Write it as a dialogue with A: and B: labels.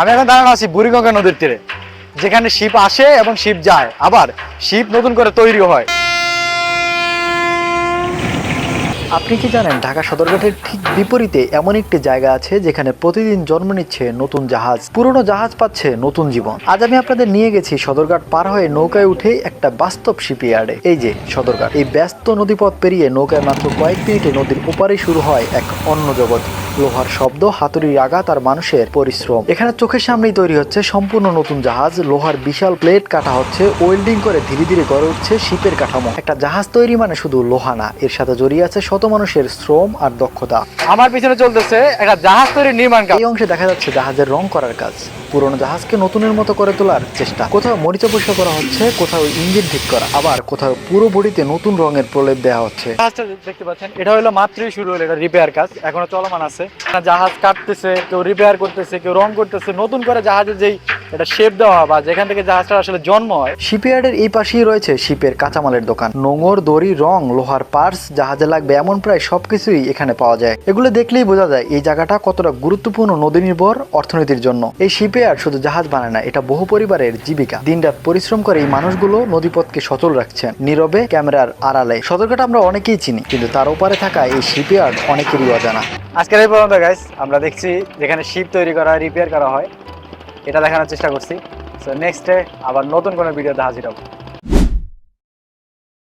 A: আমি এখন দাঁড়ানো আছি বুড়িগঙ্গা নদীর তীরে। যেখানে শিপ আসে এবং শিপ যায়। আবার শিপ নতুন করে তৈরি হয়। আপনি কি জানেন, ঢাকা সদরঘাটের ঠিক বিপরীতে এমন একটি জায়গা আছে যেখানে প্রতিদিন জন্ম নিচ্ছে নতুন জাহাজ, পুরনো জাহাজ পাচ্ছে নতুন জীবন। আজ আমি আপনাদের নিয়ে গেছি সদরঘাট পার হয়ে নৌকায় উঠে একটা বাস্তব শিপইয়ার্ডে। এই যে সদরঘাট, এই ব্যস্ত নদীপথ পেরিয়ে নৌকায় মাত্র কয়েক মিনিটে নদীর ওপারে শুরু হয় এক অন্য জগৎ। লোহার শব্দ হাতুড়ির আঘাত আর মানুষের পরিশ্রম। এখানে চোখের সামনেই তৈরি হচ্ছে সম্পূর্ণ নতুন জাহাজ। লোহার বিশাল প্লেট কাটা হচ্ছে ওয়েল্ডিং করে ধীরে ধীরে গড়ে উঠছে শিপের কাঠামো। একটা জাহাজ তৈরি মানে শুধু লোহা না এর সাথে জড়িয়ে আছে শত মানুষের শ্রম আর দক্ষতা। আমার পিছনে চলতেছে একটা জাহাজ তৈরির নির্মাণ কাজ। এই অংশে দেখা যাচ্ছে জাহাজের রং করার কাজ। পুরনো জাহাজকে নতুনের মতো করে তোলার চেষ্টা। কোথাও মরিচা পরিষ্কার করা হচ্ছে কোথাও ইঞ্জিন ঠিক করা আবার কোথাও পুরো বডিতে নতুন রঙের প্রলেপ দেওয়া হচ্ছে। দেখতে পাচ্ছেন এটা হলো মাত্রই শুরু হলো এটা রিপেয়ার কাজ। এখনও চলমান আছে। জাহাজ কাটতেছে, কেউ রিপেয়ার করতেছে, কেউ রং করতেছে, নতুন করে জাহাজের যেই এটা শেপ দেওয়া বা যেখান থেকে জাহাজটা আসলে জন্ম হয়। শিপইয়ার্ডের এই পাশেই রয়েছে শিপের কাঁচামালের দোকান। নোঙর, দড়ি, রং, লোহার পার্স জাহাজে লাগবে এমন প্রায় সবকিছুই এখানে পাওয়া যায়। এগুলো দেখলেই বোঝা যায় এই জায়গাটা কতটা গুরুত্বপূর্ণ নদী নির্ভর অর্থনীতির জন্য। এই শিপইয়ার্ড শুধু জাহাজ বানায় না, এটা বহু পরিবারের জীবিকা। দিনরাত পরিশ্রম করে এই মানুষগুলো নদীপথকে সচল রাখছেন। নীরবে ক্যামেরার আড়ালে। সতর্কটা আমরা অনেকেই চিনি, কিন্তু তার ওপারে থাকা এই শিপইয়ার্ড অনেকেরই অজানা। আজকের এই পর্যন্ত গাইস আমরা দেখছি যেখানে শিপ তৈরি করা হয় রিপেয়ার করা হয়। এটা দেখানোর চেষ্টা করছি। সো নেক্সট আবার নতুন কোনো ভিডিওতে হাজির হব।